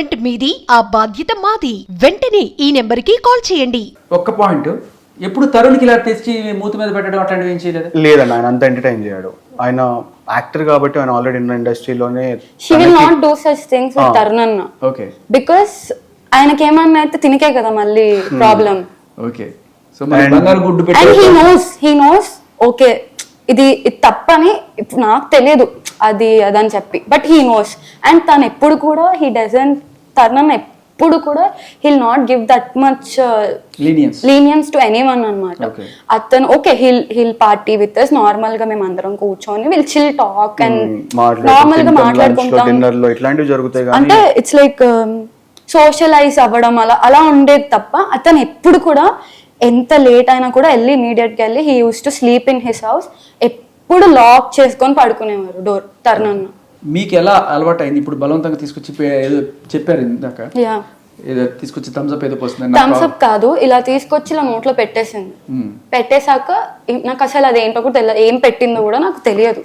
Management మీది ఆ బాధ్యత మాది. వెంటనే ఈ నెంబర్కి కాల్ చేయండి. ఒక్క పాయింట్. ఎప్పుడు తరుణ్కి ఇలా తెచ్చి మూతి మీద పెట్టడం అట్లాంటివి ఏం చేయలేదు? లేదండి ఆయన అంత ఎంటర్టైన్ చేయడు. ఆయన యాక్టర్ కాబట్టి ఆయన ఆల్రెడీ ఉన్న ఇండస్ట్రీలోనే she will not do such things with Tarun అన్న ఓకే. బికాస్ ఆయనకి ఏమన్నా అయితే తినకే కదా మళ్ళీ ప్రాబ్లం ఓకే. సో మరి బంగారు గుడ్డు అండ్ హీ పెట్టి నోస్ హీ నోస్ ఓకే ఇది ఇది తప్పని ఇప్పుడు నాకు తెలియదు అది అదని చెప్పి. బట్ హీ నోస్ అండ్ తను ఎప్పుడు కూడా హీ డజన్ తరుణ్ ఎప్పుడు కూడా he'll not give that much leniency to any one అనమాట. అతను okay he'll he'll party with us నార్మల్గా మేము అందరం కూర్చొని విల్ చిల్ టాక్ అండ్ నార్మల్గా మాట్లాడుకుంటాం. అంటే ఇట్స్ లైక్ సోషలైజ్ అవ్వడం అలా అలా ఉండేది తప్ప అతను ఎప్పుడు కూడా ఎంత లేట్ అయినా కూడా వెళ్ళి ఇమీడియట్గా వెళ్ళి he use to sleep in his house ఎప్పుడు లాక్ చేసుకొని పడుకునేవారు డోర్ టర్న్ మీకు ఎలా అలవాటు అయింది ఇప్పుడు బలవంతంగా తీసుకొచ్చి ఏదో చెప్పారు ఇందాక. యా. ఏదో తీసుకొచ్చి థమ్స్ అప్ ఏదో పోస్తుంది థమ్స్ అప్ కాదు ఇలా తీసుకొచ్చి ఇలా నోట్లో పెట్టేసింది. పెట్టేశాక ఇ- నాకు అసలు అది ఏంటో కూడా తెలియదు ఏం పెట్టిందో కూడా నాకు తెలియదు.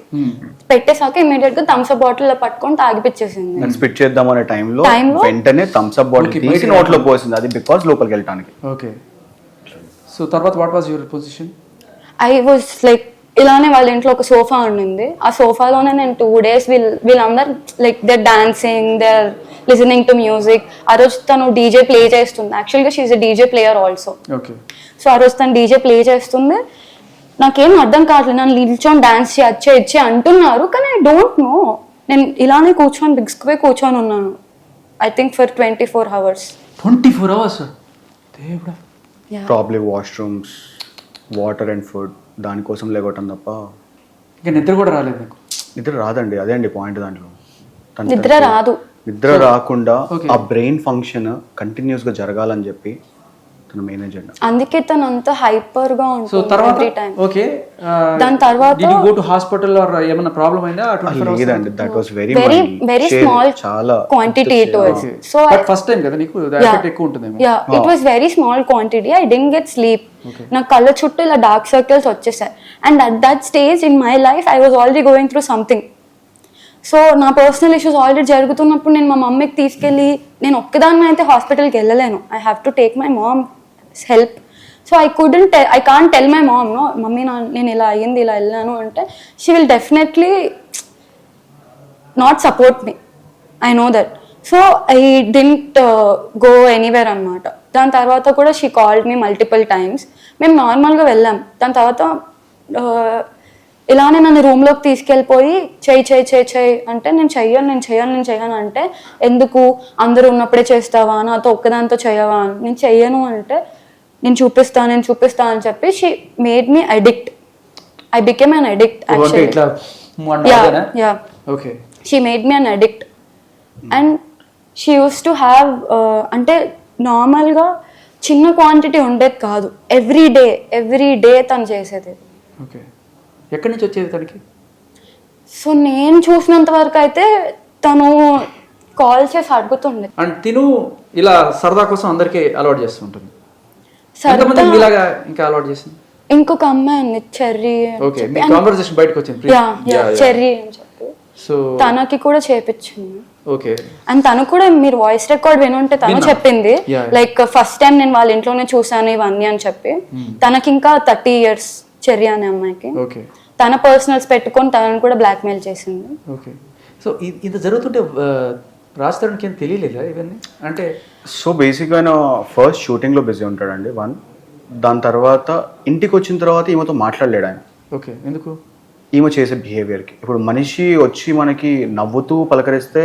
పెట్టేశాక ఇమీడియట్గా థమ్స్ అప్ బాటిల్ ఇలా పట్టుకొని తాగిపిచ్చేసింది. నేను స్పిట్ చేద్దాం అనే టైంలో లో? వెంటనే థమ్స్ అప్ బాటిల్ తీసి నోట్లో పోసింది. అది బికాస్ లోపలికి వెళ్ళటానికి. ఓకే సో తర్వాత what was your position I was like ఇలానే వాళ్ళ ఇంట్లో ఒక సోఫా ఉండింది. ఆ సోఫాలోనే నేను టూ డేస్ వీల్ వీళ్ళందరు like they're dancing they're listening to music ఆ రోజు తను డీజే ప్లే చేస్తుంది. యాక్చువల్గా she a DJ player also okay so ఆ రోజు తను డీజే ప్లే చేస్తుంది. నాకేం అర్థం కావట్లేదు. నన్ను నిల్చొని డాన్స్ చేయచ్చే ఇచ్చే అంటున్నారు. కానీ ఐ డోంట్ నో నేను ఇలానే కూర్చొని బిగ్స్కుపోయి కూర్చొని ఉన్నాను. I think for twenty four hours twenty four hours దేవుడా probably washrooms water and food దానికోసం లేకొట్టం తప్ప ఇంకా నిద్ర కూడా రాలేదు నాకు నిద్ర రాదండి అదే అండి పాయింట్ దాంట్లో. తన- నిద్ర రాదు. నిద్ర రాకుండా. ఆ బ్రెయిన్ ఫంక్షన్ కంటిన్యూస్గా జరగాలని చెప్పి తన మెయిన్ ఎజెండా అందుకే తను అంత హైపర్గా సో ఉంటుంది తర్వాత ఓకే దాని తర్వాత- did you go to hospital or ఏమైనా ప్రాబ్లం అయిందా లేదండి that was very very very small చాలా quantity it was so but first time కదా నీకు? ఎఫెక్ట్ ఎక్కువ ఉంటుందేమో. Yeah it was very small quantity I didn't get sleep నా కళ్ళ చుట్టూ ఇలా డార్క్ సర్కిల్స్ వచ్చేసాయి. And at that stage in my life I was already going through something so నా పర్సనల్ ఇష్యూస్ ఆల్రెడీ జరుగుతున్నప్పుడు నేను మా మమ్మీకి తీసుకెళ్ళి నేను ఒక్కదాన్ని అయితే హాస్పిటల్కి వెళ్ళలేను. I have to take my mom help so I couldn't I can't tell my mom no mummy నా నేను ఇలా అయ్యింది ఇలా వెళ్ళాను అంటే she will definitely not support me I know that so I didn't go anywhere అనమాట దాని తర్వాత కూడా she called me multiple times మేము నార్మల్గా వెళ్ళాం. దాని తర్వాత uh, ఇలానే నన్ను రూమ్లోకి తీసుకెళ్ళిపోయి చేయి చేయి చేయి చేయి అంటే నేను చెయ్యను నేను చెయ్యను నేను చెయ్యను అంటే ఎందుకు? అందరూ ఉన్నప్పుడే చేస్తావా? నాతో ఒక్కదాంతో చేయవా అని నేను చెయ్యను అంటే నేను చూపిస్తాను నేను చూపిస్తాను అని చెప్పి she made me addict I became an addict actually she made me an addict and she used to have అంటే నార్మల్గా చిన్న క్వాంటిటీ ఉండేది కాదు. ఎవ్రీ డే ఎవ్రీ డే తను చేసేది. ఓకే ఎక్కడి నుంచి వచ్చేది తనకి? సో నేను చూసినంత వరకు అయితే తను కాల్ చేసి అడుగుతుండే. అండ్ తిను ఇలా సరదా కోసం అందరికీ అలవాటు చేస్తుంటుంది సరదా. ఎంతమంది మీలాగా ఇంకా అలవాటు చేసింది? ఇంకొక అమ్మాయి ఉంది చెర్రీ ఓకే మీ కాన్వర్సేషన్ బయటకు వచ్చింది యా యా చెర్రీ అని చెప్పి. సో తనకి కూడా చేపించింది. ఓకే. అండ్ తను కూడా మీరు వాయిస్ రికార్డ్ వినుంటే తను. చెప్పింది. లైక్ ఫస్ట్ టైం నేను వాళ్ళ ఇంట్లోనే చూసాను ఇవన్నీ అని చెప్పి. తనకి ఇంకా థర్టీ ఇయర్స్ చెర్రీ అనే అమ్మాయికి. ఓకే. తన పర్సనల్స్ పెట్టుకొని తనని కూడా బ్లాక్మెయిల్ చేసింది. ఓకే. సో ఇంత జరుగుతుంటే రాజ్ తరుణ్కి ఏం తెలియలేదా ఇవన్నీ? అంటే సో బేసిక్గా ఆయన ఫస్ట్ షూటింగ్లో బిజీ ఉంటాడండి వన్ దాని తర్వాత ఇంటికి వచ్చిన తర్వాత ఈమెతో మాట్లాడలేడు ఆయన. ఓకే ఎందుకు? ఈమె చేసే బిహేవియర్కి ఇప్పుడు మనిషి వచ్చి మనకి నవ్వుతూ పలకరిస్తే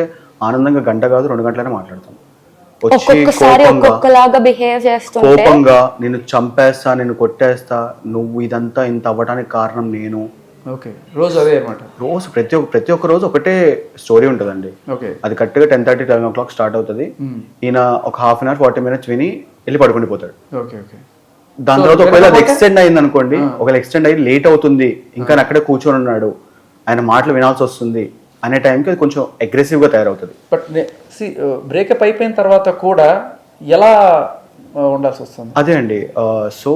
ఆనందంగా గంట కాదు రెండు గంటలనే మాట్లాడతాం. వచ్చి ఒక్కొక్కసారి కోపంగా ఒక్కొక్కలాగా బిహేవ్ చేస్తుంటే కోపంగా నేను చంపేస్తా నేను కొట్టేస్తా నువ్వు ఇదంతా ఇంత అవ్వడానికి కారణం నేను ఓకే. రోజు అదే అనమాట రోజు ప్రతి ఒక్క ప్రతి ఒక్క రోజు ఒకటే స్టోరీ ఉంటుందండి. ఓకే. అది కరెక్ట్గా ten thirty eleven o'clock start అవుతుంది. ఈయన ఒక half an hour forty minutes విని వెళ్ళి పడుకుండిపోతాడు ఓకే ఓకే. దాని తర్వాత ఒకవేళ అది ఎక్స్టెండ్ అయింది అనుకోండి ఒకవేళ ఎక్స్టెండ్ అయ్యి లేట్ అవుతుంది ఇంకా అక్కడే కూర్చొని ఉన్నాడు ఆయన మాటలు వినాల్సి వస్తుంది అనే టైంకి అది కొంచెం అగ్రెసివ్గా తయారవుతుంది. బట్ బ్రేకప్ అయిపోయిన తర్వాత కూడా ఎలా ఉండాల్సి వస్తుంది? అదే అండి. సో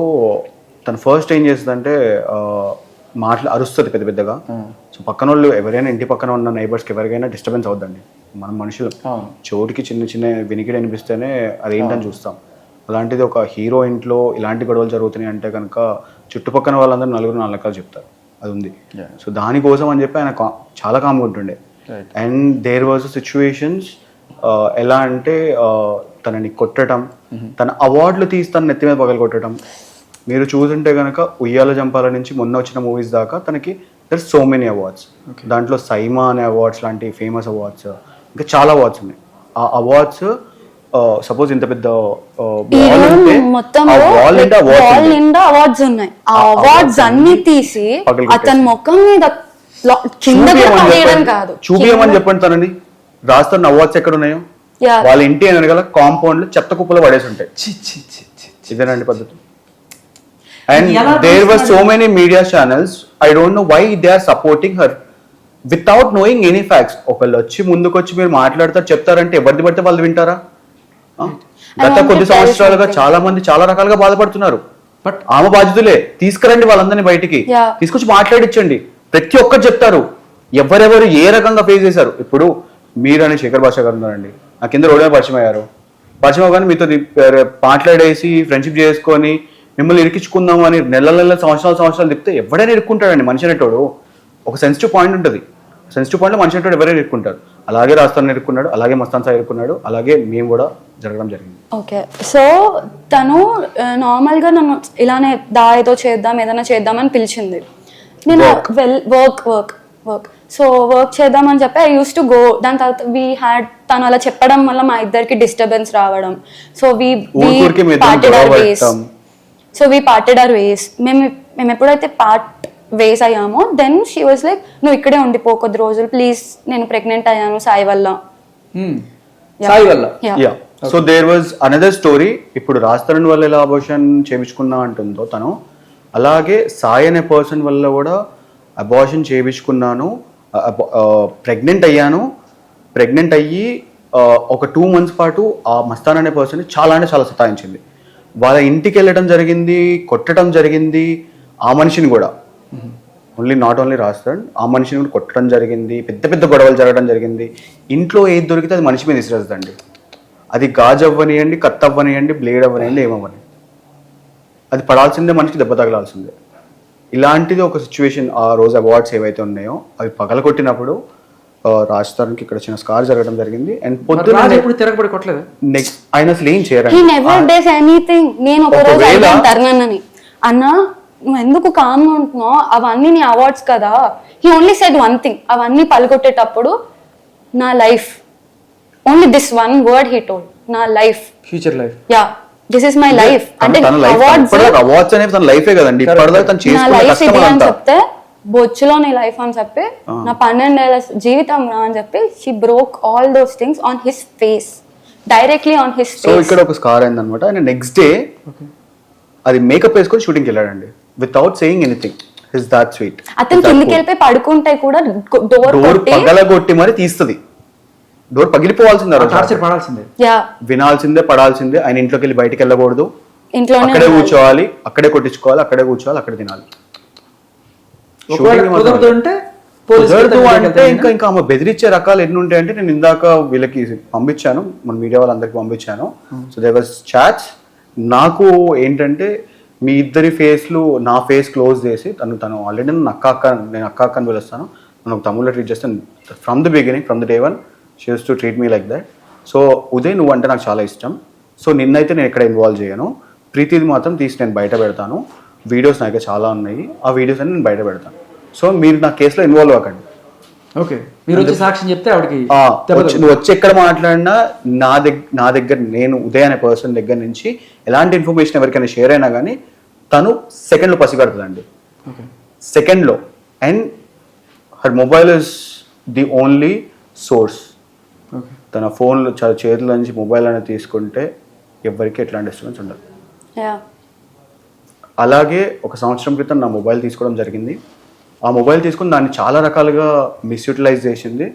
తను ఫస్ట్ ఏం చేస్తుందంటే ఆ, మాట్లా అరుస్తుంది పెద్ద పెద్దగా. సో పక్కన వాళ్ళు ఎవరైనా ఇంటి పక్కన ఉన్న నైబర్స్కి ఎవరికైనా డిస్టర్బెన్స్ అవుద్దండి. మనం మనుషులు. చోటుకి చిన్న చిన్న వినికిడి అనిపిస్తేనే అదేంటని చూస్తాం. అలాంటిది ఒక హీరో ఇంట్లో ఇలాంటి గొడవలు జరుగుతున్నాయి అంటే కనుక చుట్టుపక్కల వాళ్ళందరూ నలుగురు నాలుగు రకాలు చెప్తారు. అది ఉంది. సో దానికోసం అని చెప్పి ఆయన చాలా కామ్గా ఉంటుండే. అండ్ దేర్ వాజ్ సిచ్యువేషన్స్ ఎలా అంటే తనని కొట్టడం తన అవార్డులు తీసి తన నెత్తి మీద పగలు కొట్టడం మీరు చూసుంటే కనుక ఉయ్యాల జంపాల నుంచి మొన్న వచ్చిన మూవీస్ దాకా తనకి దర్ సో మెనీ అవార్డ్స్ దాంట్లో సైమా అనే అవార్డ్స్ లాంటి ఫేమస్ అవార్డ్స్ ఇంకా చాలా అవార్డ్స్ ఉన్నాయి. ఆ అవార్డ్స్ సపోజ్ ఇంత పెద్ద నిండా అవార్డ్స్ ఉన్నాయి. ఆ అవార్డ్స్ అన్ని తీసి. అతని ముఖం మీద కింద. చూపియమని చెప్పండి. తనని. రాస్తున్న అవార్డ్స్ ఎక్కడ ఉన్నాయో. వాళ్ళ ఇంటి వెనకాల కాంపౌండ్లో చెత్త కుప్పలో పడేసి ఉంటాయి. చి చి చి చి. ఇదేనండి పద్ధతి. And there were so? Many media channels I don't know why they are supporting her without knowing any facts ఒకళ్ళు వచ్చి ముందుకు వచ్చి మీరు మాట్లాడతారు చెప్తారంటే ఎవరిది పడితే వాళ్ళు వింటారా? గత కొద్ది సంవత్సరాలుగా. చాలా మంది చాలా రకాలుగా బాధపడుతున్నారు. బట్ ఆమె బాధ్యతలే తీసుకురండి వాళ్ళందరినీ బయటికి. తీసుకొచ్చి మాట్లాడించండి ప్రతి ఒక్కరు చెప్తారు. ఎవరెవరు ఏ రకంగా ఫేస్ చేశారు? ఇప్పుడు మీరు అని శేఖర్ భాష గారు ఉన్నారండి. నా కింద రోడ్డు పరిచయం అయ్యారు. పరిచయం అవగానే మీతో మాట్లాడేసి ఫ్రెండ్షిప్ చేసుకొని మిమ్మల్ని ఇరికించుకుందాం అని నెల నెల సంవత్సరాలు సంవత్సరాలు తిప్పితే ఎవడైనా ఇరుక్కుంటాడండి మనిషి అనేటోడు. ఒక సెన్సిటివ్ పాయింట్ ఉంటుంది. సెన్సిటివ్ పాయింట్లో మనిషి అనేటోడు ఎవరైనా ఇరుక్కుంటారు. అలాగే రాస్తాను ఇరుక్కున్నాడు అలాగే మస్తాన్ సార్ ఇరుక్కున్నాడు అలాగే మేము కూడా జరగడం జరిగింది. ఓకే. సో తను నార్మల్గా నన్ను ఇలానే దా ఏదో చేద్దాం ఏదైనా చేద్దాం అని పిలిచింది. నేను well work work work so work చేద్దామని చెప్పి ఐ యూస్ టు గో దాని తర్వాత వీ హ్యాడ్ తను అలా చెప్పడం వల్ల మా ఇద్దరికి డిస్టర్బెన్స్ రావడం. So we so we parted our ways మేము మేము ఎప్పుడైతే పార్ట్ వేస్ అయ్యామో దెన్ షీ వాజ్ లైక్ నువ్వు ఇక్కడే ఉండిపో కొద్ది రోజులు. ప్లీజ్ నేను ప్రెగ్నెంట్ అయ్యాను. సాయి వల్ల. Yeah. సాయి వల్ల. Yeah so there was another story ఇప్పుడు రాస్తరణ్ వల్ల ఎలా అబార్షన్ చేయించుకున్నా అంటుందో తను. అలాగే సాయి అనే పర్సన్ వల్ల కూడా అబార్షన్ చేయించుకున్నాను ప్రెగ్నెంట్ అయ్యాను. ప్రెగ్నెంట్ అయ్యి ఒక టూ మంత్స్ పాటు ఆ మస్తాన్ అనే పర్సన్ చాలా అంటే చాలా సతాయించింది. వాళ్ళ ఇంటికి వెళ్ళడం జరిగింది కొట్టడం జరిగింది ఆ మనిషిని కూడా. ఓన్లీ నాట్ ఓన్లీ రాస్తాడు ఆ మనిషిని కూడా కొట్టడం జరిగింది పెద్ద పెద్ద గొడవలు జరగడం జరిగింది. ఇంట్లో ఏది దొరికితే అది మనిషి మీద విసిరేస్తుందండి అది గాజు అవ్వనియండి కత్త అవ్వనియండి బ్లేడ్ అవ్వనియండి ఏమవ్వని. అది పడాల్సిందే మనిషికి దెబ్బ తగలాల్సిందే. ఇలాంటిది ఒక సిచ్యువేషన్ ఆ రోజు అవార్డ్స్ ఏవైతే ఉన్నాయో అవి పగలగొట్టినప్పుడు ఆ, రాజ్ తరుణ్కి ఇక్కడ చిన్న స్కార్ జరగడం జరిగింది. అండ్ రాజు పొద్దున ఎప్పుడు తిరగబడి కొట్టలేదు? నెక్స్ట్ ఆయన అసలు ఏం హీ చేయరండి నెవర్ డేస్ ఎనీథింగ్ నేను ఒక రోజు ఒకవేళ- అడిగాను అన్న నువ్వు ఎందుకు కామ్గా ఉంటున్నావు? అవన్నీ నీ అవార్డ్స్ కదా. He only said one thing అవన్నీ పలుకొట్టేటప్పుడు నా life only this one word he told నా life future life yeah this is my life అంటే తన లైఫ్ అవార్డ్స్ అవార్డ్స్ అనేవి తన లైఫే కదండి. ఇప్పటిదాకా తను నా చేసుకున్న లైఫ్ కష్టం ఇది అని అంతా చెప్తే బొచ్చులో నీ లైఫ్ అని చెప్పి నా పన్నెండేళ్ళ జీవితం రా అని చెప్పి she broke all those things on his face directly on his so face ఇక్కడ ఒక స్కార్ అయిందనమాట. ఆయన నెక్స్ట్ డే అది మేకప్ వేసుకొని షూటింగ్కి వెళ్ళాడండి. Without saying anything his that sweet అతను కిందికి వెళ్ళిపోయి పడుకుంటే కూడా డోర్ డోర్ కొట్టి పగలగొట్టి మరి తీస్తుంది. డోర్ పగిలిపోవాల్సిందే. టార్చర్ పడాల్సిందే. యా వినాల్సిందే పడాల్సిందే. ఆయన ఇంట్లోకి వెళ్ళి బయటికి వెళ్ళకూడదు. ఇంట్లోనే అక్కడే. కూర్చోవాలి అక్కడే కొట్టించుకోవాలి అక్కడే కూర్చోవాలి అక్కడే తినాలి. అంటే ఇంకా ఇంకా ఆమె బెదిరించే రకాలు ఎన్ని ఉంటాయంటే నేను ఇందాక వీళ్ళకి పంపించాను మన మీడియా వాళ్ళందరికీ పంపించాను. సో దే వాజ్ చాట్స్ నాకు ఏంటంటే మీ ఇద్దరి ఫేస్లు నా ఫేస్ క్లోజ్ చేసి తను తను ఆల్రెడీ నన్ను అక్క అక్క నేను అక్క అక్క అని పిలుస్తాను. నన్ను తమ్ముళ్ళ ట్రీట్ చేస్తాను from the beginning from the day one she used to treat me like that so Uday నువ్వు అంటే నాకు చాలా ఇష్టం. సో నిన్నైతే నేను ఎక్కడ ఇన్వాల్వ్ చేయను. ప్రీతిది మాత్రం తీసి నేను బయట పెడతాను. వీడియోస్ నాకు చాలా ఉన్నాయి. ఆ వీడియోస్ అన్ని నేను బయట పెడతాను. సో మీరు నా కేసులో ఇన్వాల్వ్ అవ్వకండి. ఓకే. మీరు వచ్చి సాక్ష్యం చెప్తే ఆవిడకి నువ్వు వచ్చి ఎక్కడ మాట్లాడినా నా దగ్గర నా దగ్గర నేను ఉదయ్ అనే పర్సన్ దగ్గర నుంచి ఎలాంటి ఇన్ఫర్మేషన్ ఎవరికైనా షేర్ అయినా కానీ తను సెకండ్లో పసిగడుతుందండి ఓకే. సెకండ్లో and her mobile is the only source okay. తన ఫోన్లో చేతుల నుంచి మొబైల్ అనేది తీసుకుంటే ఎవరికి ఎట్లాంటి డిస్టర్బెన్స్ ఉండదు. యా అలాగే ఒక సంవత్సరం క్రితం నా మొబైల్ తీసుకోవడం జరిగింది. ఆ మొబైల్ తీసుకుని దాన్ని చాలా రకాలుగా మిస్యూటిలైజ్ చేసింది.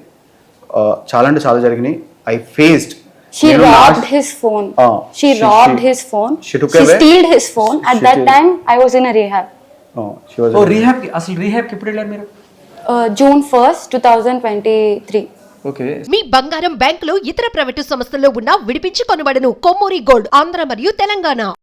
చాలా అంటే చాలా జరిగినాయి. I faced She robbed his phone. She she- robbed she- his phone. she took she away- stealed his phone. At she that time, I was in a rehab. Oh, she was oh rehab అసలు రీహాబ్కి ఎప్పుడు వెళ్ళారు మీరు? June first two thousand twenty three okay మీ బంగారం బ్యాంకులో ఇతర private సంస్థల్లో ఉన్న విడిపించి కొనబడను కొమ్మూరి గోల్డ్ ఆంధ్ర మరియు తెలంగాణ.